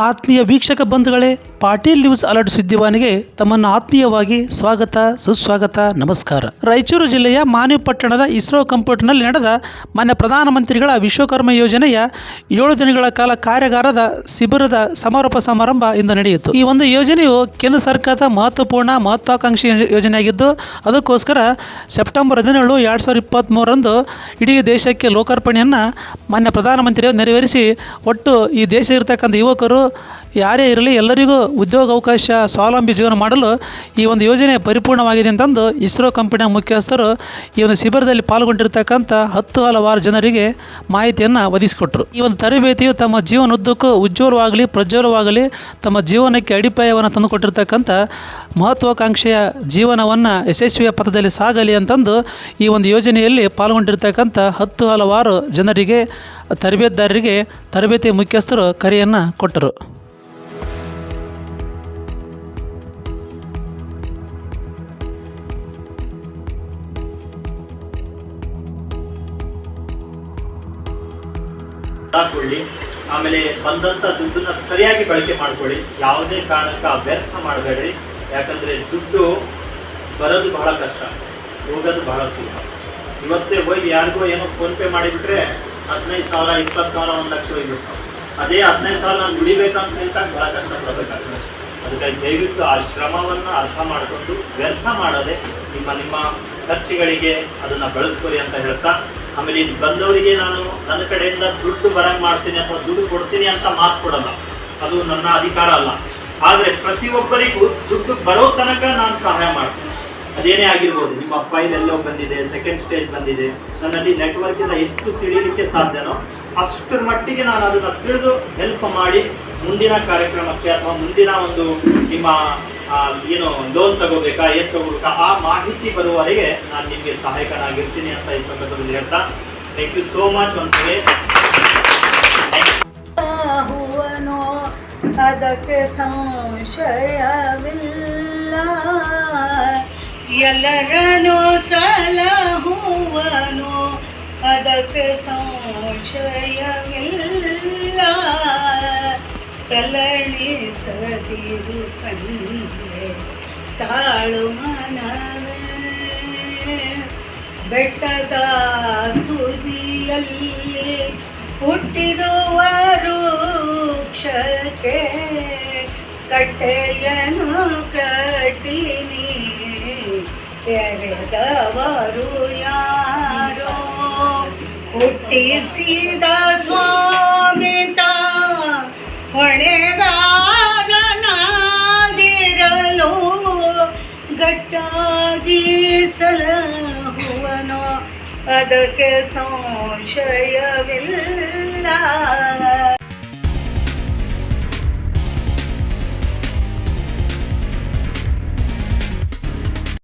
ಆತ್ಮೀಯ ವೀಕ್ಷಕ ಬಂಧುಗಳೇ ಪಾಟೀಲ್ ನ್ಯೂಸ್ ಅಲರ್ಟ್ ಸುದ್ದಿವಾನಿಗೆ ತಮ್ಮನ್ನು ಆತ್ಮೀಯವಾಗಿ ಸ್ವಾಗತ, ಸುಸ್ವಾಗತ, ನಮಸ್ಕಾರ. ರಾಯಚೂರು ಜಿಲ್ಲೆಯ ಮಾನ್ಯ ಪಟ್ಟಣದ ಇಸ್ರೋ ಕಂಪ್ಯೂಟರ್ನಲ್ಲಿ ನಡೆದ ಮಾನ್ಯ ಪ್ರಧಾನಮಂತ್ರಿಗಳ ವಿಶ್ವಕರ್ಮ ಯೋಜನೆಯ ಏಳು ದಿನಗಳ ಕಾಲ ಕಾರ್ಯಾಗಾರದ ಶಿಬಿರದ ಸಮಾರೋಪ ಸಮಾರಂಭ ಇಂದು ನಡೆಯಿತು. ಈ ಒಂದು ಯೋಜನೆಯು ಕೇಂದ್ರ ಸರ್ಕಾರದ ಮಹತ್ವಪೂರ್ಣ, ಮಹತ್ವಾಕಾಂಕ್ಷಿ ಯೋಜನೆಯಾಗಿದ್ದು, ಅದಕ್ಕೋಸ್ಕರ ಸೆಪ್ಟೆಂಬರ್ ಹದಿನೇಳು, ಎರಡು ಸಾವಿರದ ಇಪ್ಪತ್ತ್ಮೂರರಂದು ಇಡೀ ದೇಶಕ್ಕೆ ಲೋಕಾರ್ಪಣೆಯನ್ನು ಮಾನ್ಯ ಪ್ರಧಾನಮಂತ್ರಿಯವರು ನೆರವೇರಿಸಿ, ಒಟ್ಟು ಈ ದೇಶ ಇರತಕ್ಕಂಥ ಯುವಕರು ಯಾರೇ ಇರಲಿ, ಎಲ್ಲರಿಗೂ ಉದ್ಯೋಗ ಅವಕಾಶ ಸ್ವಾವಲಂಬಿ ಜೀವನ ಮಾಡಲು ಈ ಒಂದು ಯೋಜನೆ ಪರಿಪೂರ್ಣವಾಗಿದೆ ಅಂತಂದು ಇಸ್ರೋ ಕಂಪನಿಯ ಮುಖ್ಯಸ್ಥರು ಈ ಒಂದು ಶಿಬಿರದಲ್ಲಿ ಪಾಲ್ಗೊಂಡಿರ್ತಕ್ಕಂಥ ಹತ್ತು ಹಲವಾರು ಜನರಿಗೆ ಮಾಹಿತಿಯನ್ನು ಒದಗಿಸಿಕೊಟ್ರು. ಈ ಒಂದು ತರಬೇತಿಯು ತಮ್ಮ ಜೀವನದುದ್ದಕ್ಕೂ ಉಜ್ವಲವಾಗಲಿ, ಪ್ರಜ್ವಲವಾಗಲಿ, ತಮ್ಮ ಜೀವನಕ್ಕೆ ಅಡಿಪಾಯವನ್ನು ತಂದುಕೊಟ್ಟಿರ್ತಕ್ಕಂಥ ಮಹತ್ವಾಕಾಂಕ್ಷೆಯ ಜೀವನವನ್ನು ಯಶಸ್ವಿಯ ಪಥದಲ್ಲಿ ಸಾಗಲಿ ಅಂತಂದು ಈ ಒಂದು ಯೋಜನೆಯಲ್ಲಿ ಪಾಲ್ಗೊಂಡಿರ್ತಕ್ಕಂಥ ಹತ್ತು ಹಲವಾರು ಜನರಿಗೆ, ತರಬೇತುದಾರರಿಗೆ ತರಬೇತಿ ಮುಖ್ಯಸ್ಥರು ಕರೆಯನ್ನು ಕೊಟ್ಟರು. ಹಾಕೊಳ್ಳಿ ಆಮೇಲೆ ಬಂದಂಥ ದುಡ್ಡನ್ನ ಸರಿಯಾಗಿ ಬಳಕೆ ಮಾಡ್ಕೊಳ್ಳಿ. ಯಾವುದೇ ಕಾರಣಕ್ಕೆ ವ್ಯರ್ಥ ಮಾಡಬೇಡ್ರಿ ಯಾಕಂದ್ರೆ ದುಡ್ಡು ಬರೋದು ಬಹಳ ಕಷ್ಟ. ಹೋಗೋದು ಬಹಳ ಸುಲಭ. ಇವತ್ತೇ ಹೋಗಿ ಯಾರಿಗೋ ಏನೋ ಫೋನ್ ಪೇ ಮಾಡಿಬಿಟ್ರೆ ಹದಿನೈದು ಸಾವಿರ, ಇಪ್ಪತ್ತು ಸಾವಿರ, ಒಂದು ಲಕ್ಷ ಹೋಗ್ಬಿಡ್ತಾವೆ ಅದೇ ಹದಿನೈದು ಸಾವಿರ ನಾನು ದುಡಿಬೇಕಂತ ಹೇಳ್ತಾ ಬಹಳ ಕಷ್ಟ ಪಡಬೇಕಾಗ್ತದೆ ಅದಕ್ಕಾಗಿ ದಯವಿಟ್ಟು ಆ ಶ್ರಮವನ್ನ ಅರ್ಥ ಮಾಡಿಕೊಂಡು ವ್ಯರ್ಥ ಮಾಡದೆ ನಿಮ್ಮ ನಿಮ್ಮ ಖರ್ಚುಗಳಿಗೆ ಅದನ್ನ ಬಳಸ್ಕೊರಿ ಅಂತ ಹೇಳ್ತಾ, ಆಮೇಲೆ ಇಲ್ಲಿ ಬಂದವರಿಗೆ ನಾನು ನನ್ನ ಕಡೆಯಿಂದ ದುಡ್ಡು ಬರಂಗ್ ಮಾಡ್ತೀನಿ ಅಥವಾ ದುಡ್ಡು ಕೊಡ್ತೀನಿ ಅಂತ ಮಾತು ಕೊಡಲ್ಲ. ಅದು ನನ್ನ ಅಧಿಕಾರ ಅಲ್ಲ. ಆದರೆ ಪ್ರತಿಯೊಬ್ಬರಿಗೂ ದುಡ್ಡು ಬರೋ ತನಕ ನಾನು ಸಹಾಯ ಮಾಡ್ತೀನಿ. ಅದೇನೇ ಆಗಿರ್ಬೋದು, ನಿಮ್ಮ ಫೈಲ್ ಎಲ್ಲೋ ಬಂದಿದೆ ಸೆಕೆಂಡ್ ಸ್ಟೇಜ್ ಬಂದಿದೆ. ನನ್ನಲ್ಲಿ ನೆಟ್ವರ್ಕ್ ಇಂದ ಎಷ್ಟು ತಿಳಿಯಲಿಕ್ಕೆ ಸಾಧ್ಯನೋ ಅಷ್ಟರ ಮಟ್ಟಿಗೆ ನಾನು ಅದನ್ನ ತಿಳಿದು ಹೆಲ್ಪ್ ಮಾಡಿ ಮುಂದಿನ ಕಾರ್ಯಕ್ರಮಕ್ಕೆ ಅಥವಾ ಮುಂದಿನ ಒಂದು ನಿಮ್ಮ ಏನು ಲೋನ್ ತಗೋಬೇಕಾ, ಏನ್ ತಗೋಬೇಕಾ, ಆ ಮಾಹಿತಿ ಬರುವವರೆಗೆ ನಾನು ನಿಮಗೆ ಸಹಾಯಕನಾಗಿರ್ತೀನಿ ಅಂತ ಈ ಸಂದರ್ಭದಲ್ಲಿ ಹೇಳ್ತಾ ಥ್ಯಾಂಕ್ ಯು ಸೋ ಮಚ್ ಹುವನೋ, ಅದಕ್ಕೆ ಸಂಶಯವಿಲ್ಲ. ಎಲ್ಲರನು ಸಲಹುವನು ಅದಕ್ಕೆ ಸಂಶಯವಿಲ್ಲ. ಕಲಣಿಸದಿರು ಕಣ್ಣಿಗೆ ತಾಳು ಮನವೇ. ಬೆಟ್ಟದ ತುದಿಯಲ್ಲಿ ಹುಟ್ಟಿರುವ ವೃಕ್ಷಕ್ಕೆ ಕಟ್ಟೆಯನ್ನು ಎರೆದವರು ಯಾರೋ ಹುಟ್ಟಿಸಿದ ಸ್ವಾಮಿತ ಹೊಣೆಗಾರನಾಗಿರಲು ಗಟ್ಟಾಗಿ ಸಲಹುವನು? ಅದಕ್ಕೆ ಸಂಶಯವಿಲ್ಲ.